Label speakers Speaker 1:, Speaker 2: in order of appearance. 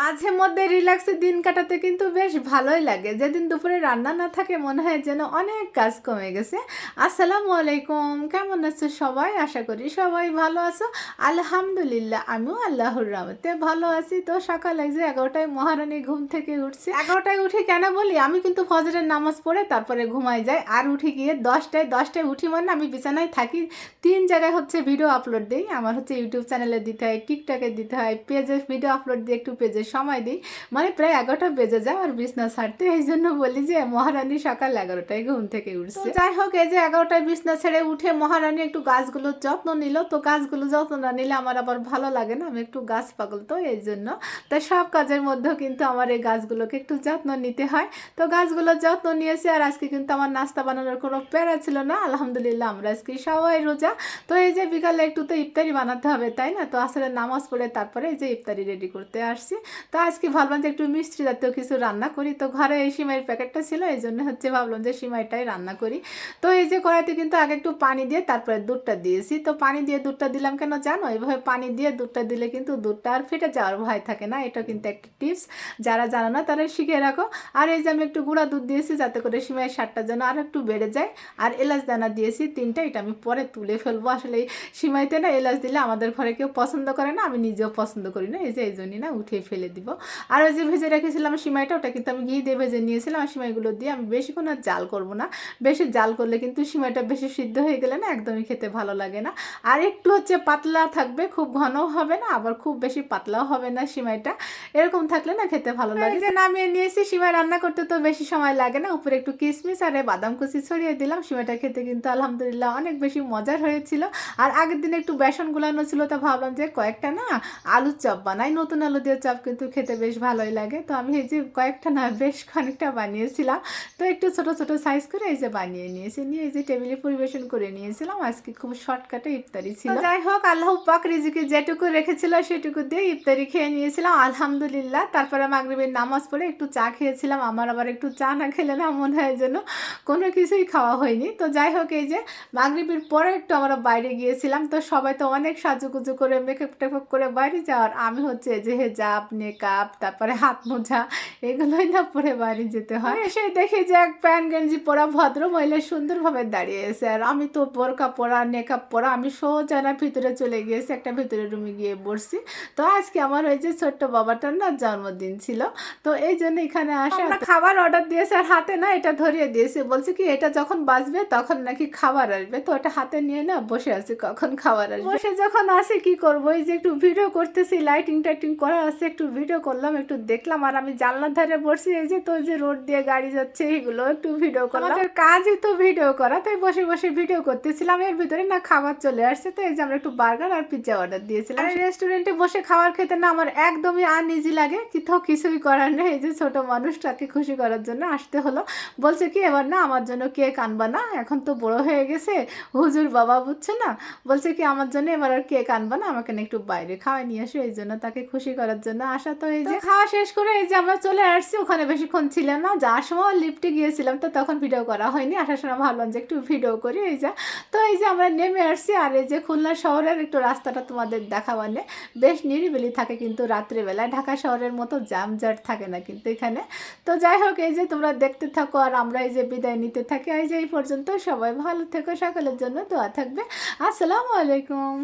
Speaker 1: মাঝে মধ্যে রিল্যাক্সে দিন কাটাতে কিন্তু বেশ ভালোই লাগে। যেদিন দুপুরে রান্না না থাকে, মনে হয় যেন অনেক কাজ কমে গেছে। আসসালামু আলাইকুম, কেমন আছো সবাই? আশা করি সবাই ভালো আছো। আলহামদুলিল্লাহ, আমিও আল্লাহর রহমতে ভালো আছি। তো সকালে যে এগারোটায় মহারানী ঘুম থেকে উঠছে, এগারোটায় উঠি কেন বলি? আমি কিন্তু ফজরের নামাজ পড়ে তারপরে ঘুমাই যাই। আর উঠি গিয়ে দশটায় দশটায় উঠি মানে আমি বিছানায় থাকি। তিন জায়গায় হচ্ছে ভিডিও আপলোড দিই। আমার হচ্ছে ইউটিউব চ্যানেলে দিতে হয় টিকটকে দিতে হয় পেজে ভিডিও আপলোড দিয়ে একটু পেজে সময় দিই। মানে প্রায় এগারোটা বেজে যায় আর বিছনা ছাড়তে। এই জন্য বলি যে মহারানী সকাল এগারোটায় ঘুম থেকে উঠছে। যাই হোক এই যে এগারোটায় বিছনা ছেড়ে উঠে মহারানী একটু গাছগুলোর যত্ন নিল। তো গাছগুলো যত্ন না নিলে আমার আবার ভালো লাগে না। আমি একটু গাছ পাগল তো এই জন্য। তাই সব কাজের মধ্যেও কিন্তু আমার এই গাছগুলোকে একটু যত্ন নিতে হয়। তো গাছগুলোর যত্ন নিয়েছি আর আজকে কিন্তু আমার নাস্তা বানানোর কোনো প্যারা ছিল না। আলহামদুলিল্লাহ আমরা আজকে সবাই রোজা। তো এই যে বিকালে একটু তো ইফতারি বানাতে হবে তাই না? তো আসলে নামাজ পড়ে তারপরে এই যে ইফতারি রেডি করতে আসছি। তো আজকে ভাবলাম যে একটু মিষ্টি জাতীয় কিছু রান্না করি। তো ঘরে এই সিমাইয়ের প্যাকেটটা ছিল, এই জন্য হচ্ছে ভাবলাম যে সিমাইটাই রান্না করি। তো এই যে কড়াইতে কিন্তু আগে একটু পানি দিয়ে তারপরে দুধটা দিয়েছি। তো পানি দিয়ে দুধটা দিলাম কেন জানো? এইভাবে পানি দিয়ে দুধটা দিলে কিন্তু দুধটা আর ফেটে যাওয়ার ভয় থাকে না। এটা কিন্তু একটা টিপস। যারা জানো না তারা শিখে রাখো। আর এই যে আমি একটু গুঁড়া দুধ দিয়েছি যাতে করে সিমাইয়ের স্বাদটা যেন আর একটু বেড়ে যায়। আর এলাচ দানা দিয়েছি তিনটা, এটা আমি পরে তুলে ফেলব। আসলে সিমাইতে না এলাচ দিলে আমাদের ঘরে কেউ পছন্দ করে না, আমি নিজেও পছন্দ করি না। এই যে এই জন্যই না উঠিয়ে ফেলে। দিব। আর ওই যে ভেজে রেখেছিলাম সিমাইটা ওটা কিন্তু আমি ঘি দিয়ে ভেজে নিয়েছিলাম। আর সিমাইগুলো দিয়ে আমি বেশিক্ষণ আর জাল করব না। বেশি জাল করলে কিন্তু সিমাইটা বেশি সিদ্ধ হয়ে গেলে না একদমই খেতে ভালো লাগে না। আর একটু হচ্ছে পাতলা থাকবে খুব ঘনও হবে না আবার খুব বেশি পাতলাও হবে না সিমাইটা। এরকম থাকলে না খেতে ভালো লাগে। যে নামিয়ে নিয়েছি সিমাই রান্না করতে তো বেশি সময় লাগে না। উপরে একটু কিশমিশ আর বাদাম কুচি ছড়িয়ে দিলাম। সিমাইটা খেতে কিন্তু আলহামদুলিল্লাহ অনেক বেশি মজার হয়েছিল। আর আগের দিন একটু বেসন গুলানো ছিল তা ভাবলাম যে কয়েকটা না আলুর চপ বানাই। নতুন আলু দিয়ে চপ কিন্তু খেতে বেশ ভালোই লাগে। তো আমি এই যে কয়েকটা না বেশ খানিকটা বানিয়েছিলাম। তো একটু ছোট ছোট সাইজ করে এই যে বানিয়ে নিয়েছি। নিয়ে এই যে টেবিলে পরিবেশন করে নিয়েছিলাম। আজকে খুব শর্টকাটে ইফতারি ছিল। যাই হোক, আল্লাহ পাক রিজিকে যেটুকু রেখেছিল সেটুকু দিয়ে ইফতারি খেয়ে নিয়েছিলাম। আলহামদুলিল্লাহ, তারপরে মাগরিবের নামাজ পড়ে একটু চা খেয়েছিলাম। আমার আবার একটু চা না খেলে না মনে হয় যেন কোনো কিছুই খাওয়া হয়নি। তো যাই হোক, এই যে মাগরিবের পরে একটু আমরা বাইরে গিয়েছিলাম। তো সবাই তো অনেক সাজুগুজু করে মেকআপ টেকআপ করে বাইরে যাওয়ার। আমি হচ্ছে যে হেজাব মেকআপ তারপরে হাত মোজা এগুলোই না পরে বাড়ি যেতে হয়। এসে দেখি যে এক প্যান্ট গেঞ্জি পরা ভদ্র মহিলা সুন্দরভাবে দাঁড়িয়ে আছে। আর আমি তো বোরকা পরা মেকআপ পরা আমি সোজা না ভিতরে চলে গিয়েছি একটা ভিতরে রুমে গিয়ে বসছি। তো আজকে আমার ওই যে ছোট্ট বাবাটার না জন্মদিন ছিল। তো এই জন্য এখানে আসা আমরা খাবার অর্ডার দিয়েছে আর হাতে না এটা ধরিয়ে দিয়েছে। বলছে কি এটা যখন বাজবে তখন নাকি খাবার আসবে। তো ওটা হাতে নিয়ে না বসে আছি কখন খাবার আসবে? বসে যখন আসে কি করব? এই যে একটু ভিডিও করতেছি লাইটিং টাইটিং করা আছে একটু ভিডিও করলাম একটু দেখলাম আর আমি জানলার ধারে বসছি এই যে তো যে রোড দিয়ে গাড়ি যাচ্ছে এগুলো একটু ভিডিও করলাম। আমাদের কাজই তো ভিডিও করা তাই বসে বসে ভিডিও করতেছিলাম। এর ভিতরে না খাবার চলে আসছে তো এই যে আমরা একটু বার্গার আর পিৎজা অর্ডার দিয়েছিলাম। আর রেস্টুরেন্টে বসে খাবার খেতে না আমার একদমই আনইজি লাগে কোথাও কিছুই করার নেই। এই যে ছোট মানুষটাকে খুশি করার জন্য আসতে হলো। বলছে কি এবার না আমার জন্য কেক আনবা না এখন তো বড় হয়ে গেছে হুজুর বাবা বুঝছে না। বলছে কি আমার জন্য এবার আর কেক আনবা না আমাকে না একটু বাইরে খাওয়াই নিয়ে আসো। এই জন্য তাকে খুশি করার জন্য আসা তো এই যে খাওয়া শেষ করে এই যে আমরা চলে আসছি ওখানে বেশিক্ষণ ছিলাম না। যাওয়ার সময় লিফটে গিয়েছিলাম তো তখন ভিডিও করা হয়নি। আসার সময় ভাবলাম যে একটু ভিডিও করি এই যে। তো এই যে আমরা নেমে আসছি আর এই যে খুলনা শহরের একটু রাস্তাটা তোমাদের দেখাবানে বেশ নিরিবিলি থাকে কিন্তু রাত্রিবেলায়। ঢাকা শহরের মতো জামজাট থাকে না কিন্তু এখানে। তো যাই হোক এই যে তোমরা দেখতে থাকো আর আমরা এই যে বিদায় নিতে থাকি। এই যে এই পর্যন্ত সবাই ভালো থেকো সকলের জন্য দোয়া থাকবে। আসসালামু আলাইকুম।